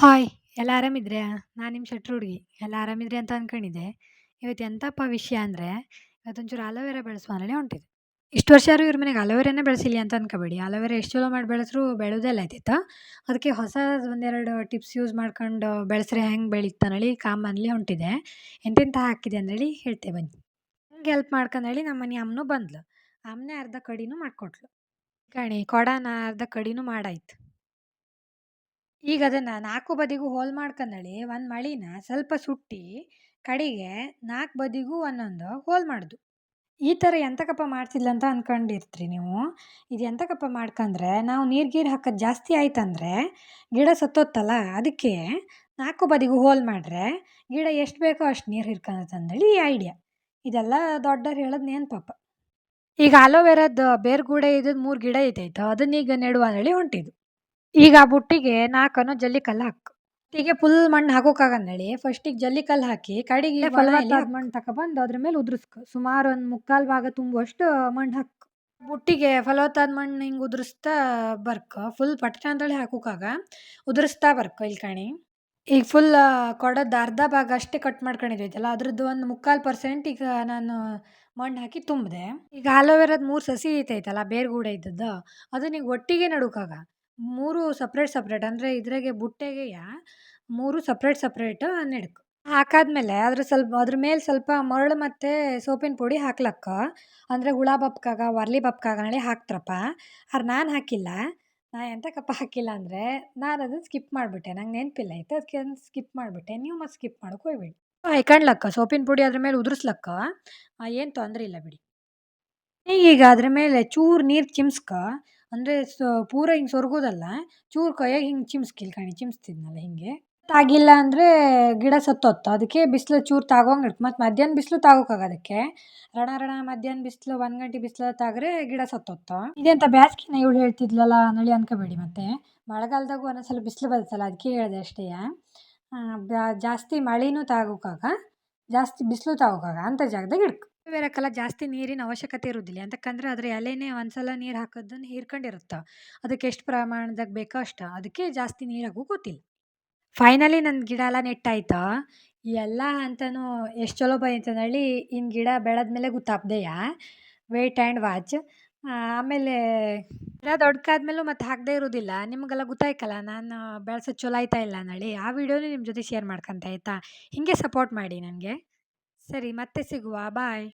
Hi, ಎಲ್ಲ ಆರಾಮಿದ್ರೆ ನಾನು ನಿಮ್ಮ ಶೆಟ್ರು ಹುಡುಗಿ. ಎಲ್ಲ ಆರಾಮಿದ್ರಿ ಅಂತ ಅನ್ಕೊಂಡಿದ್ದೆ. ಇವತ್ತು ಎಂತಪ್ಪ ವಿಷಯ ಅಂದರೆ, ಇವತ್ತೊಂಚೂರು ಅಲೋವೆರಾ ಬೆಳೆಸುವ ಅನ್ನೇ ಹೊಂಟಿದೆ ಇಷ್ಟು ವರ್ಷ ಯಾರು ಇವ್ರ ಮನೆಗೆ ಅಲೋವೆರಾನೇ ಬೆಳೆಸಿಲ್ಲ ಅಂತ ಅನ್ಕೋಬೇಡಿ. ಅಲೋವೆರಾ ಎಷ್ಟು ಚಲೋ ಮಾಡಿ ಬೆಳೆಸ್ರು ಬೆಳೆಯೋದೆಲ್ಲ ಆಯ್ತಿತ್ತು ಅದಕ್ಕೆ ಹೊಸ ಒಂದೆರಡು ಟಿಪ್ಸ್ ಯೂಸ್ ಮಾಡ್ಕೊಂಡು ಬೆಳೆಸ್ರೆ ಹೆಂಗೆ ಬೆಳೀತು ಕಾಮನ್ಲಿ ಹೊಂಟಿದೆ ಎಂತೆಂಥ ಹಾಕಿದೆ ಅಂದೇಳಿ ಹೇಳ್ತೆ ಬನ್ನಿ. ಹಂಗೆ ಹೆಲ್ಪ್ ಮಾಡ್ಕೊಂಡೇಳಿ ನಮ್ಮ ಮನೆ ಅಮ್ಮನೂ ಬಂದ್ಲು. ಅಮ್ಮನೇ ಅರ್ಧ ಕಡಿನೂ ಮಾಡಿಕೊಟ್ಲು. ಕಣಿ, ಕೊಡನ ಅರ್ಧ ಕಡಿನೂ ಮಾಡಾಯ್ತು. ಈಗ ಅದನ್ನ ನಾಲ್ಕು ಬದಿಗೂ ಹೋಲ್ ಮಾಡ್ಕೊಂಡಳಿ, ಒಂದು ಮಳಿನ ಸ್ವಲ್ಪ ಸುಟ್ಟಿ ಕಡೆಗೆ ನಾಲ್ಕು ಬದಿಗೂ ಒಂದೊಂದು ಹೋಲ್ ಮಾಡುದು. ಈ ಥರ ಎಂತಕಪ್ಪ ಮಾಡ್ತಿಲ್ಲ ಅಂತ ಅನ್ಕೊಂಡಿರ್ತೀರಿ ನೀವು. ಇದು ಎಂತಕಪ್ಪ ಮಾಡ್ಕಂದ್ರೆ ನಾವು ನೀರು ಗೀರು ಹಾಕೋದು ಜಾಸ್ತಿ ಆಯ್ತಂದರೆ ಗಿಡ ಸತ್ತೋತ್ತಲ್ಲ, ಅದಕ್ಕೆ ನಾಲ್ಕು ಬದಿಗೂ ಹೋಲ್ ಮಾಡ್ರೆ ಗಿಡ ಎಷ್ಟು ಬೇಕೋ ಅಷ್ಟು ನೀರು ಹಿಡ್ಕಳತ್ತೆ ಅಂದೇಳಿ ಈ ಐಡಿಯಾ. ಇದೆಲ್ಲ ದೊಡ್ಡವ್ರು ಹೇಳೋದು ಪಾಪ ಈಗ ಅಲೋವೆರಾದ ಬೇರ್ಗೂಡೆ ಇದ್ದದ್ದು ಮೂರು ಗಿಡ ಇದೈತೋ ಅದನ್ನ ಈಗ ನೆಡುವ ಅಂದೇಳಿ ಹೊಂಟಿದ್ದು. ಈಗ ಆ ಬುಟ್ಟಿಗೆ ನಾಲ್ಕನ್ನು ಜಲ್ಲಿ ಕಲ್ಲು ಹಾಕು. ಬುಟ್ಟಿಗೆ ಫುಲ್ ಮಣ್ಣು ಹಾಕೋಕ್ಕಾಗಂದೇಳಿ ಫಸ್ಟಿಗೆ ಜಲ್ಲಿ ಕಲ್ಲು ಹಾಕಿ ಕಡೆಗೆ ಫಲವತ್ತಾದ ಮಣ್ಣು ತಗೊಬಂದು ಅದ್ರ ಮೇಲೆ ಉದುರಿಸ್ಕೊ. ಸುಮಾರು ಒಂದು ಮುಕ್ಕಾಲು ಭಾಗ ತುಂಬುವಷ್ಟು ಮಣ್ಣು ಹಾಕು. ಬುಟ್ಟಿಗೆ ಫಲವತ್ತಾದ ಮಣ್ಣು ಹಿಂಗೆ ಉದುರಿಸ್ತಾ ಬರ್ಕೊ ಫುಲ್ ಪಟ್ಟ ಅಂತೇಳಿ ಹಾಕೋಕ್ಕಾಗ ಉದುರಿಸ್ತಾ ಬರ್ಕೊ ಇಲ್ಲಿ ಕಣಿ. ಈಗ ಫುಲ್ ಕೊಡೋದು ಅರ್ಧ ಭಾಗ ಅಷ್ಟೇ ಕಟ್ ಮಾಡ್ಕೊಂಡಿದ್ದೈತಲ್ಲ ಅದ್ರದ್ದು ಒಂದು ಮುಕ್ಕಾಲು ಪರ್ಸೆಂಟ್ ಈಗ ನಾನು ಮಣ್ಣು ಹಾಕಿ ತುಂಬಿದೆ. ಈಗ ಆಲೋವೆರಾದ ಮೂರು ಸಸಿ ಐತೈತಲ್ಲ ಬೇರ್ಗೂಡ ಇದ್ದದ್ದು ಅದನ್ನ ಈಗ ಒಟ್ಟಿಗೆ ನಡುಕಾಗ ಮೂರು ಸಪ್ರೇಟ್ ಸಪ್ರೇಟ್ ಅಂದರೆ ಇದ್ರಾಗೆ ಬುಟ್ಟೆಗೆ ಮೂರು ಸಪ್ರೇಟ್ ಸಪ್ರೇಟ್ ನೆಡ್ಕು ಹಾಕಾದ್ಮೇಲೆ ಅದ್ರ ಸ್ವಲ್ಪ, ಅದ್ರ ಮೇಲೆ ಸ್ವಲ್ಪ ಮರಳು ಮತ್ತು ಸೋಪಿನ ಪುಡಿ ಹಾಕ್ಲಕ್ಕ. ಅಂದರೆ ಹುಳ ಬಪ್ಕಾಗ ವರ್ಲಿ ಬಪ್ಕಾಗ ಹೇಳಿ ಹಾಕ್ತ್ರಪ್ಪ. ಆದ್ರೆ ನಾನು ಹಾಕಿಲ್ಲ. ನಾ ಎಂತಕಪ್ಪ ಹಾಕಿಲ್ಲ ಅಂದರೆ ನಾನು ಅದನ್ನು ಸ್ಕಿಪ್ ಮಾಡಿಬಿಟ್ಟೆ. ನಂಗೆ ನೆನಪಿಲ್ಲ ಆಯ್ತು. ಅದಕ್ಕೆ ಸ್ಕಿಪ್ ಮಾಡಿಬಿಟ್ಟೆ. ನೀವು ಮತ್ತೆ ಸ್ಕಿಪ್ ಮಾಡಕ್ಕೆ ಹೋಗ್ಬೇಡಿ. ಹೈಕಂಡ್ಲಕ್ಕ ಸೋಪಿನ ಪುಡಿ ಅದ್ರ ಮೇಲೆ ಉದುರಿಸ್ಲಕ್ಕ. ಏನು ತೊಂದರೆ ಇಲ್ಲ ಬಿಡಿ. ಈಗ ಅದ್ರ ಮೇಲೆ ಚೂರು ನೀರು ಚಿಮ್ಸ್ಕ. ಅಂದರೆ ಪೂರ ಹಿಂಗೆ ಸೊರ್ಗೋದಲ್ಲ. ಚೂರು ಕೈಯಾಗ ಹಿಂಗೆ ಚಿಮ್ಸ್ಕಿಲ್ ಕಣಿ, ಚಿಮ್ಸ್ತಿದ್ನಲ್ಲ ಹಿಂಗೆ. ತಾಗಿಲ್ಲ ಅಂದರೆ ಗಿಡ ಸತ್ತೋತ್ತು. ಅದಕ್ಕೆ ಬಿಸಿಲು ಚೂರು ತಾಗೋಂಗೆ ಮತ್ತು ಮಧ್ಯಾಹ್ನ ಬಿಸಿಲು ಅದಕ್ಕೆ ರಣ ರಣ, ಮಧ್ಯಾಹ್ನ ಬಿಸಿಲು ಒಂದು ಗಂಟೆ ಬಿಸಿಲು ತಾಗ್ರೆ ಗಿಡ ಸತ್ತೋತ್ತು. ಇದೆಂತ ಬ್ಯಾಸ್ಕಿನ ಇವಳು ಹೇಳ್ತಿದ್ಲಲ್ಲ, ನಳಿ ಅನ್ಕೋಬೇಡಿ ಮತ್ತೆ. ಮಳೆಗಾಲದಾಗೂ ಒಂದೊಂದ್ಸಲ ಬಿಸಿಲು ಬರುತ್ತಲ್ಲ ಅದಕ್ಕೆ ಹೇಳಿದೆ ಅಷ್ಟೇ. ಜಾಸ್ತಿ ಮಳೆನೂ ತಾಗೋಕಾಗ, ಜಾಸ್ತಿ ಬಿಸಿಲು ತಾಗೋಕಾಗ ಅಂಥ ಜಾಗದಾಗ ಇಡ್ಕು. ಅಲೋವೆರಾಕ್ಕೆಲ್ಲ ಜಾಸ್ತಿ ನೀರಿನ ಅವಶ್ಯಕತೆ ಇರೋದಿಲ್ಲ. ಯಾಕಂದ್ರೆ ಅದ್ರ ಎಲೆನೇ ಒಂದ್ಸಲ ನೀರು ಹಾಕೋದನ್ನ ಹೀರ್ಕೊಂಡಿರುತ್ತೆ. ಅದಕ್ಕೆ ಎಷ್ಟು ಪ್ರಮಾಣದಾಗ ಬೇಕೋ ಅಷ್ಟು. ಅದಕ್ಕೆ ಜಾಸ್ತಿ ನೀರು ಹಾಕೋ ಗೊತ್ತಿಲ್ಲ. ಫೈನಲಿ ನನ್ನ ಗಿಡ ಎಲ್ಲ ನೆಟ್ಟಾಯ್ತಾ? ಎಲ್ಲ ಅಂತನೂ ಎಷ್ಟು ಚಲೋ ಅಂತ ಹೇಳಿ ಇನ್ನು ಗಿಡ ಬೆಳೆದ್ಮೇಲೆ ಗೊತ್ತಾಪ್ದೆಯಾ ವೇಟ್ ಆ್ಯಂಡ್ ವಾಚ್ ಆಮೇಲೆ ಗಿಡ ದೊಡ್ಕಾದ್ಮೇಲೂ ಮತ್ತೆ ಹಾಕದೇ ಇರೋದಿಲ್ಲ. ನಿಮಗೆಲ್ಲ ಗೊತ್ತಾಯ್ಕಲ್ಲ, ನಾನು ಬೆಳೆಸೋ ಚಲೋ ಆಯ್ತಾ ಇಲ್ಲ ಅಂದೇಳಿ ಆ ವಿಡಿಯೋನೂ ನಿಮ್ಮ ಜೊತೆ ಶೇರ್ ಮಾಡ್ಕೊಂತ ಆಯಿತಾ? ಹೀಗೆ ಸಪೋರ್ಟ್ ಮಾಡಿ ನನಗೆ. ಸರಿ, ಮತ್ತೆ ಸಿಗುವ. ಬಾಯ್